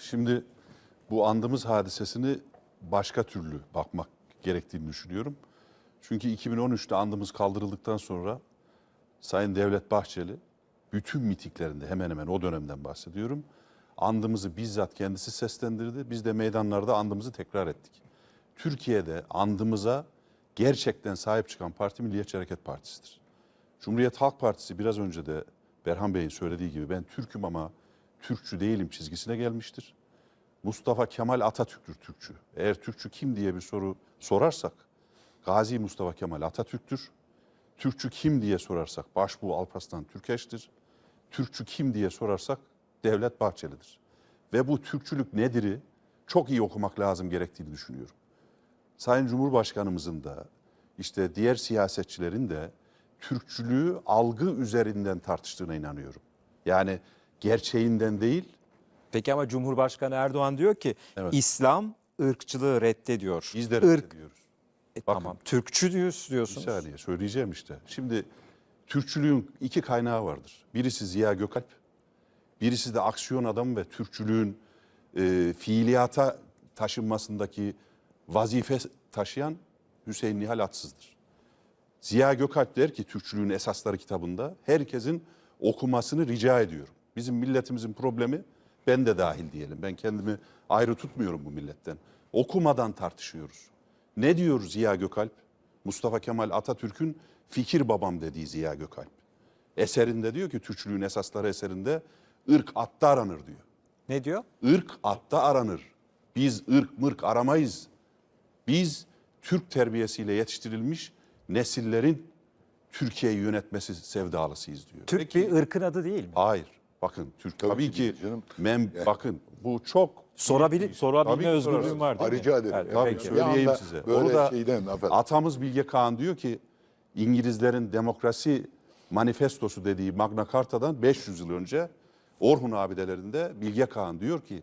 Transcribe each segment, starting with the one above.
Şimdi bu andımız hadisesini başka türlü bakmak gerektiğini düşünüyorum. Çünkü 2013'te andımız kaldırıldıktan sonra Sayın Devlet Bahçeli bütün mitiklerinde hemen hemen o dönemden bahsediyorum. Andımızı bizzat kendisi seslendirdi. Biz de meydanlarda andımızı tekrar ettik. Türkiye'de andımıza gerçekten sahip çıkan parti Milliyetçi Hareket Partisi'dir. Cumhuriyet Halk Partisi biraz önce de Berhan Bey'in söylediği gibi ben Türk'üm ama Türkçü değilim çizgisine gelmiştir. Mustafa Kemal Atatürk'tür Türkçü. Eğer Türkçü kim diye bir soru sorarsak Gazi Mustafa Kemal Atatürk'tür. Türkçü kim diye sorarsak Başbuğ Alparslan Türkeş'tir. Türkçü kim diye sorarsak Devlet Bahçeli'dir. Ve bu Türkçülük nedir'i çok iyi okumak lazım gerektiğini düşünüyorum. Sayın Cumhurbaşkanımızın da işte diğer siyasetçilerin de Türkçülüğü algı üzerinden tartıştığına inanıyorum. Yani gerçeğinden değil, Peki ama Cumhurbaşkanı Erdoğan diyor ki Evet. İslam ırkçılığı reddediyor. biz de reddediyoruz. e, Bakın. tamam. Türkçü diyoruz, Bir diyorsunuz. saniye söyleyeceğim işte. Şimdi Türkçülüğün iki kaynağı vardır. Birisi Ziya Gökalp, birisi de aksiyon adam ve Türkçülüğün e, fiiliyata taşınmasındaki vazife taşıyan Hüseyin Nihal Atsız'dır. Ziya Gökalp der ki Türkçülüğün esasları kitabında herkesin okumasını rica ediyorum. Bizim milletimizin problemi ben de dahil diyelim. Ben kendimi ayrı tutmuyorum bu milletten. Okumadan tartışıyoruz. Ne diyor Ziya Gökalp? Mustafa Kemal Atatürk'ün fikir babam dediği Ziya Gökalp. Eserinde diyor ki Türkçülüğün esasları eserinde ırk atta aranır diyor. Ne diyor? Irk atta aranır. Biz ırk mırk aramayız. Biz Türk terbiyesiyle yetiştirilmiş nesillerin Türkiye'yi yönetmesi sevdalısıyız diyor. Türk Peki- bir ırkın adı değil mi? Hayır. Bakın Türk tabii, Tabii ki, canım. mem bakın bu çok Sorabilir, Tabii sorabilme ki özgürlüğüm var değil mi? Rica ederim. Evet, Tabii peki. söyle- söyleyeyim size. Böyle Onu da şeyden, atamız Bilge Kağan diyor ki İngilizlerin demokrasi manifestosu dediği Magna Carta'dan 500 yıl önce Orhun abidelerinde Bilge Kağan diyor ki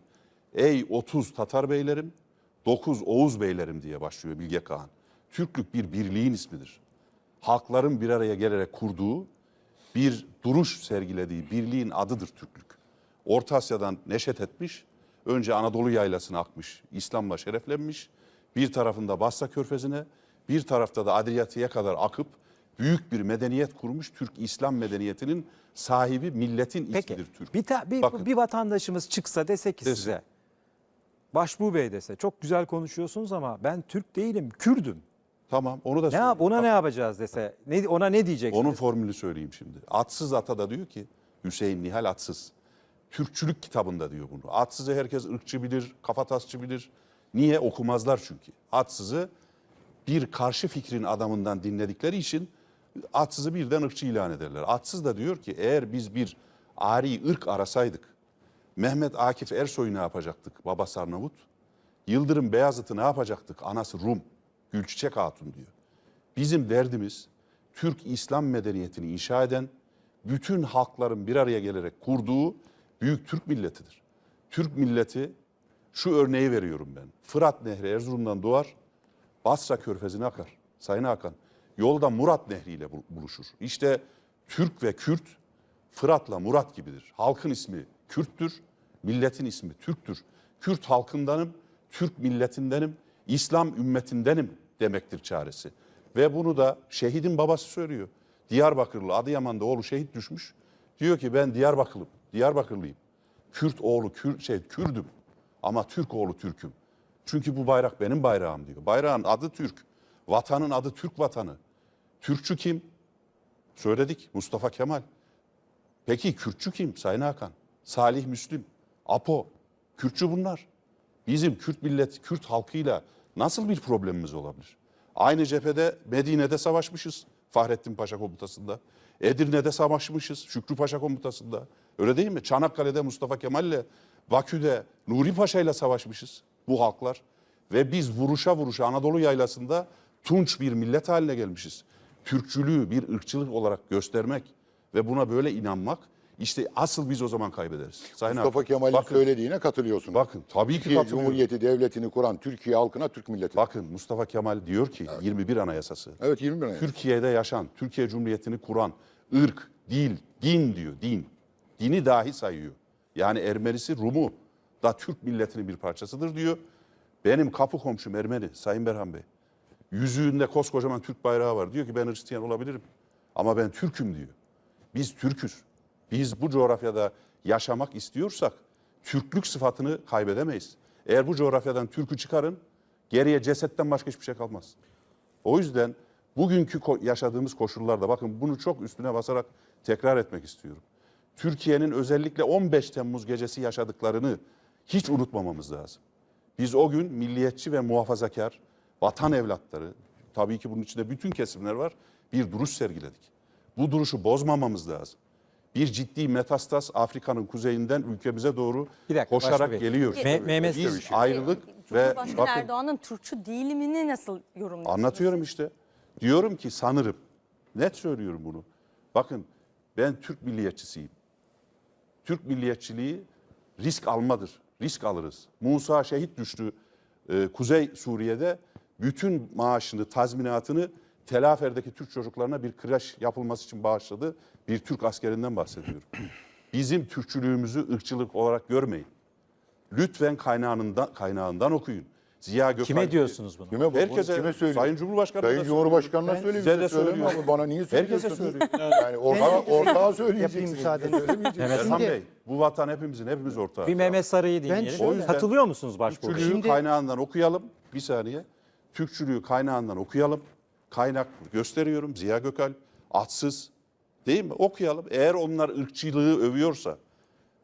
ey 30 Tatar beylerim 9 Oğuz beylerim diye başlıyor Bilge Kağan. Türklük bir birliğin ismidir. Halkların bir araya gelerek kurduğu bir duruş sergilediği birliğin adıdır Türklük. Orta Asya'dan neşet etmiş, önce Anadolu yaylasına akmış, İslam'la şereflenmiş, bir tarafında Basra Körfezi'ne, bir tarafta da Adriyatik'e kadar akıp büyük bir medeniyet kurmuş Türk İslam medeniyetinin sahibi milletin Peki ismidir Türk. bir, ta- bir, Bakın. bir vatandaşımız çıksa dese ki Desin. size Başbuğ Bey dese çok güzel konuşuyorsunuz ama ben Türk değilim Kürdüm. Tamam onu da Ne söyleyeyim. yap ona ne yapacağız dese ne, ona ne diyeceksiniz? Onun formülünü söyleyeyim şimdi. Atsız Ata da diyor ki Hüseyin Nihal Atsız. Türkçülük kitabında diyor bunu. Atsız'ı herkes ırkçı bilir, kafatasçı bilir. Niye? Okumazlar çünkü. Atsız'ı bir karşı fikrin adamından dinledikleri için Atsız'ı birden ırkçı ilan ederler. Atsız da diyor ki eğer biz bir ari ırk arasaydık Mehmet Akif Ersoy'u ne yapacaktık? Babası Arnavut. Yıldırım Beyazıt'ı ne yapacaktık? Anası Rum. Gülçiçek Hatun diyor. Bizim derdimiz Türk İslam medeniyetini inşa eden, bütün halkların bir araya gelerek kurduğu büyük Türk milletidir. Türk milleti şu örneği veriyorum ben. Fırat Nehri Erzurum'dan doğar, Basra Körfezi'ne akar. Sayın Hakan, yolda Murat Nehri ile bul- buluşur. İşte Türk ve Kürt Fırat'la Murat gibidir. Halkın ismi Kürttür, milletin ismi Türktür. Kürt halkındanım, Türk milletindenim, İslam ümmetindenim demektir çaresi. Ve bunu da şehidin babası söylüyor. Diyarbakırlı Adıyaman'da oğlu şehit düşmüş. Diyor ki ben Diyarbakırlıyım, Diyarbakırlıyım. Kürt oğlu Kür, şey, Kürdüm ama Türk oğlu Türk'üm. Çünkü bu bayrak benim bayrağım diyor. Bayrağın adı Türk, vatanın adı Türk vatanı. Türkçü kim? Söyledik Mustafa Kemal. Peki Kürtçü kim Sayın Hakan? Salih Müslim, Apo, Kürtçü bunlar. Bizim Kürt millet, Kürt halkıyla nasıl bir problemimiz olabilir? Aynı cephede Medine'de savaşmışız Fahrettin Paşa komutasında. Edirne'de savaşmışız Şükrü Paşa komutasında. Öyle değil mi? Çanakkale'de Mustafa Kemal'le, Bakü'de Nuri Paşa'yla savaşmışız bu halklar. Ve biz vuruşa vuruşa Anadolu yaylasında tunç bir millet haline gelmişiz. Türkçülüğü bir ırkçılık olarak göstermek ve buna böyle inanmak işte asıl biz o zaman kaybederiz. Sayın Mustafa Kemal'in bakın, söylediğine katılıyorsun. Bakın tabii ki Türkiye katılıyorum. Cumhuriyeti devletini kuran Türkiye halkına Türk milleti. Bakın Mustafa Kemal diyor ki 21 Anayasası. Evet 21 Anayasa. Türkiye'de yaşan, Türkiye Cumhuriyeti'ni kuran ırk, dil, din diyor, din. Dini dahi sayıyor. Yani Ermenisi, Rumu, da Türk milletinin bir parçasıdır diyor. Benim kapı komşum Ermeni Sayın Berhan Bey. Yüzüğünde koskocaman Türk bayrağı var. Diyor ki ben Hristiyan olabilirim ama ben Türk'üm diyor. Biz Türk'üz. Biz bu coğrafyada yaşamak istiyorsak Türklük sıfatını kaybedemeyiz. Eğer bu coğrafyadan Türk'ü çıkarın geriye cesetten başka hiçbir şey kalmaz. O yüzden bugünkü yaşadığımız koşullarda bakın bunu çok üstüne basarak tekrar etmek istiyorum. Türkiye'nin özellikle 15 Temmuz gecesi yaşadıklarını hiç unutmamamız lazım. Biz o gün milliyetçi ve muhafazakar vatan evlatları, tabii ki bunun içinde bütün kesimler var, bir duruş sergiledik. Bu duruşu bozmamamız lazım. Bir ciddi metastas Afrika'nın kuzeyinden ülkemize doğru Bir dakika, koşarak geliyor. Me- Mehmet- Biz ayrılık ve bakın Erdoğan'ın Türkçü değilimini nasıl yorumluyorsunuz? Anlatıyorum işte. Diyorum ki sanırım. Net söylüyorum bunu. Bakın ben Türk milliyetçisiyim. Türk milliyetçiliği risk almadır. Risk alırız. Musa şehit düştü e, Kuzey Suriye'de. Bütün maaşını, tazminatını Tel Afer'deki Türk çocuklarına bir kreş yapılması için bağışladı. Bir Türk askerinden bahsediyorum. Bizim Türkçülüğümüzü ırkçılık olarak görmeyin. Lütfen kaynağından, kaynağından okuyun. Ziya Gökalp. Kime diyorsunuz bunu? Kime? Herkese, kime söylüyor? Sayın Cumhurbaşkanı Sayın Cumhurbaşkanı'na söyle Size de söylüyorum. ama bana niye söylüyorsun? Herkese söylüyorum. Yani ortağa, ortağa söyleyeceksin. Yapayım. Söylemeyeceksin. Erhan Bey, bu vatan hepimizin, hepimiz ortağı. Bir Mehmet Sarı'yı dinleyelim. O yüzden- Katılıyor musunuz Başbuğ? Türkçülüğü Şimdi- kaynağından okuyalım. Bir saniye. Türkçülüğü kaynağından okuyalım. Kaynak gösteriyorum. Ziya Gökalp, atsız. Değil mi? Okuyalım. Eğer onlar ırkçılığı övüyorsa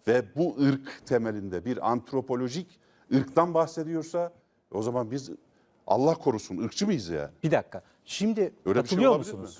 ve bu ırk temelinde bir antropolojik ırktan bahsediyorsa o zaman biz Allah korusun ırkçı mıyız yani? Bir dakika. Şimdi Öyle şey Katılıyor mi? musunuz?